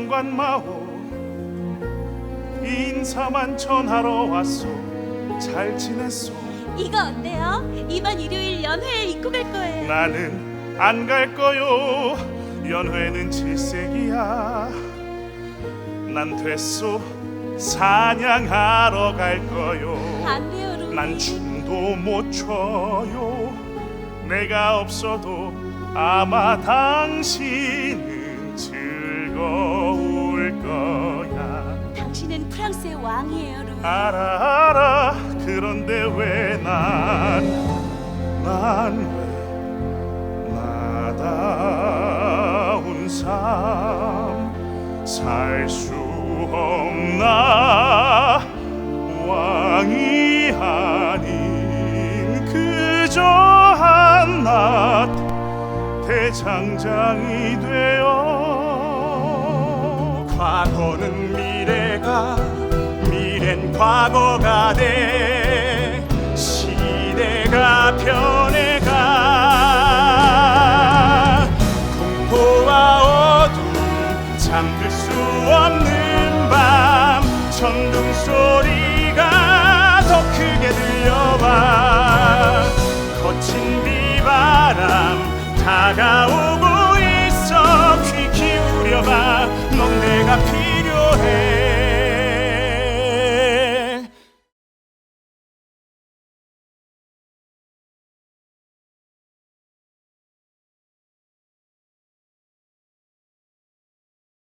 장관마호 인사만 전하러 왔소. 잘 지냈소? 이거 어때요? 이번 일요일 연회에 입고 갈 거예요. 나는 안 갈 거요. 연회는 질색이야. 난 됐소. 사냥하러 갈 거요. 안 돼요 루미 난 춤도 못 춰요. 내가 없어도 아마 당신은 즐 프랑스의 왕이에요, 루이. 알아 알아 그런데 왜난난왜 나다운 삶살 수 없나 왕이 아닌 그저 한낱 대장장이 되어 과거는 미래가 과거가 돼. 시대가 변해가 공포와 어둠 잠들 수 없는 밤. 천둥 소리가 더 크게 들려와. 거친 비바람 다가오